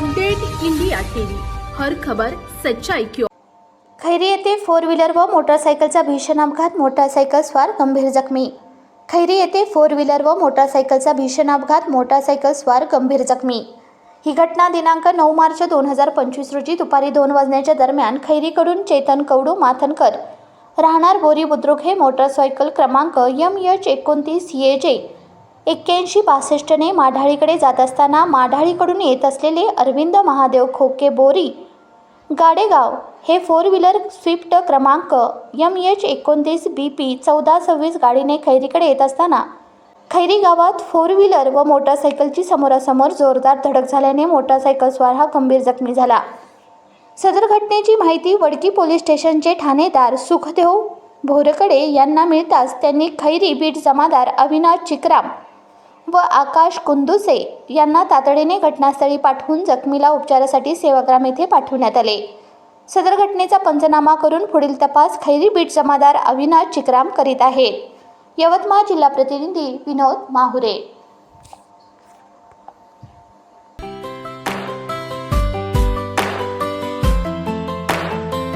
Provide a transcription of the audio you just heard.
Update India TV. हर खबर सच्चाई क्यों खैरी येथे फोर व्हीलर व मोटारसायकलचा भीषण अपघात मोटारसायकल स्वार गंभीर जखमी. खैरी येथे फोर व्हीलर व मोटारसायकलचा भीषण अपघात मोटारसायकल स्वार गंभीर जखमी. ही घटना दिनांक नऊ मार्च दोन हजार पंचवीस रोजी दुपारी दोन वाजण्याच्या दरम्यान खैरीकडून चेतन कवडू माथनकर. राहणार बोरी बुद्रुक हे मोटारसायकल क्रमांक यम एच एकोणतीस ये जे एक्क्याऐंशी बासष्टने माढाळीकडे जात असताना माढाळीकडून येत असलेले अरविंद महादेव खोके बोरी गाडेगाव हे फोर व्हीलर स्विफ्ट क्रमांक यम एच एकोणतीस बी पी चौदा सव्वीस गाडीने खैरीकडे येत असताना खैरी गावात फोर व्हीलर व मोटारसायकलची समोरासमोर जोरदार धडक झाल्याने मोटारसायकलस्वार हा गंभीर जखमी झाला. सदर घटनेची माहिती वडकी पोलीस स्टेशनचे ठाणेदार सुखदेव भोरकडे यांना मिळताच त्यांनी खैरी बीट जमादार अविनाश चिकराम व आकाश कुंदुसे यांना तातडीने घटनास्थळी पाठवून जखमीला उपचारासाठी सेवाग्राम येथे पाठवण्यात आले. सदर घटनेचा पंचनामा करून पुढील तपास खैरी बीट जमादार अविनाश चिकराम करीत आहेत यवतमाळ जिल्हा प्रतिनिधी विनोद माहुरे